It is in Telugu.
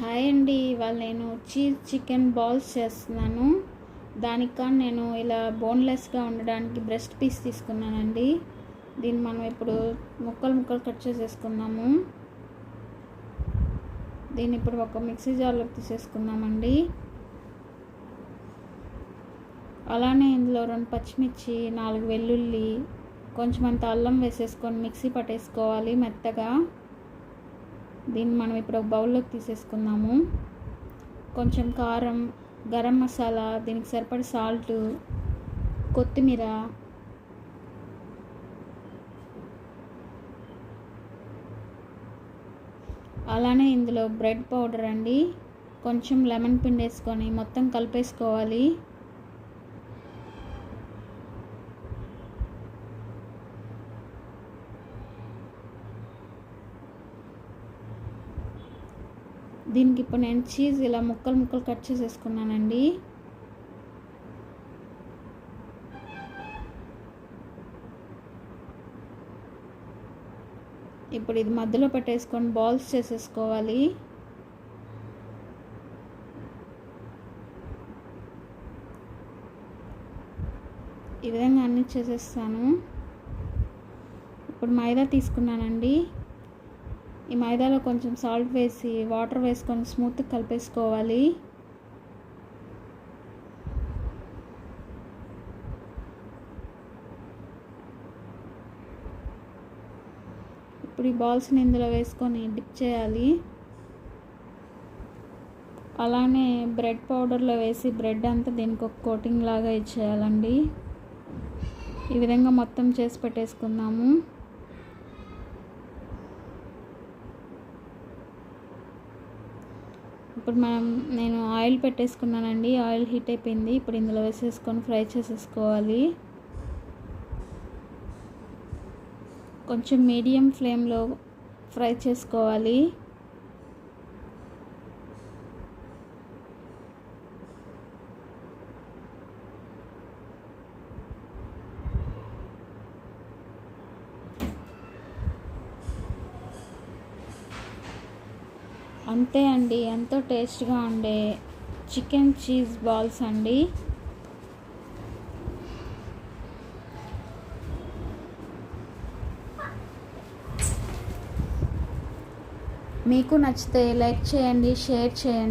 హాయ్ అండి ఇవాళ నేను చీజ్ చికెన్ బాల్స్ చేస్తున్నాను. దానికి కానీ నేను ఇలా బోన్లెస్గా ఉండడానికి బ్రెస్ట్ పీస్ తీసుకున్నానండి. దీన్ని మనం ఇప్పుడు ముక్కలు ముక్కలు కట్ చేసేసుకున్నాము దీన్ని ఇప్పుడు ఒక మిక్సీ జార్లోకి తీసేసుకున్నామండి అలానే ఇందులో రెండు పచ్చిమిర్చి నాలుగు వెల్లుల్లి కొంచెం అంత అల్లం వేసేసుకొని మిక్సీ పట్టేసుకోవాలి మెత్తగా. దీన్ని మనం ఇప్పుడు ఒక బౌల్లోకి తీసేసుకుందాము. కొంచెం కారం గరం మసాలా దీనికి సరిపడి సాల్ట్ కొత్తిమీర అలానే ఇందులో బ్రెడ్ పౌడర్ అండి. కొంచెం లెమన్ పిండి వేసుకొని మొత్తం కలిపేసుకోవాలి. దీనికి ఇప్పుడు నేను చీజ్ ఇలా ముక్కలు ముక్కలు కట్ చేసేసుకున్నానండి. ఇప్పుడు ఇది మధ్యలో పెట్టేసుకొని బాల్స్ చేసేసుకోవాలి. ఈ విధంగా అన్ని చేసేస్తాను. ఇప్పుడు మైదా తీసుకున్నానండి. ఈ మైదాలో కొంచెం సాల్ట్ వేసి వాటర్ వేసుకొని స్మూత్గా కలిపేసుకోవాలి. ఇప్పుడు ఈ బాల్స్ని ఇందులో వేసుకొని డిప్ చేయాలి. అలానే బ్రెడ్ పౌడర్లో వేసి బ్రెడ్ అంతా దీనికి ఒక కోటింగ్ లాగా ఇచ్చేయాలండి. ఈ విధంగా మొత్తం చేసి పెట్టేసుకుందాము. ఇప్పుడు మనం నేను ఆయిల్ పెట్టేసుకున్నానండి. ఆయిల్ హీట్ అయిపోయింది. ఇప్పుడు ఇందులో వేసేసుకొని ఫ్రై చేసేసుకోవాలి. కొంచెం మీడియం ఫ్లేమ్లో ఫ్రై చేసుకోవాలి. అంతే అండి ఎంతో టేస్ట్గా ఉండే చికెన్ చీజ్ బాల్స్ అండి. మీకు నచ్చితే లైక్ చేయండి షేర్ చేయండి.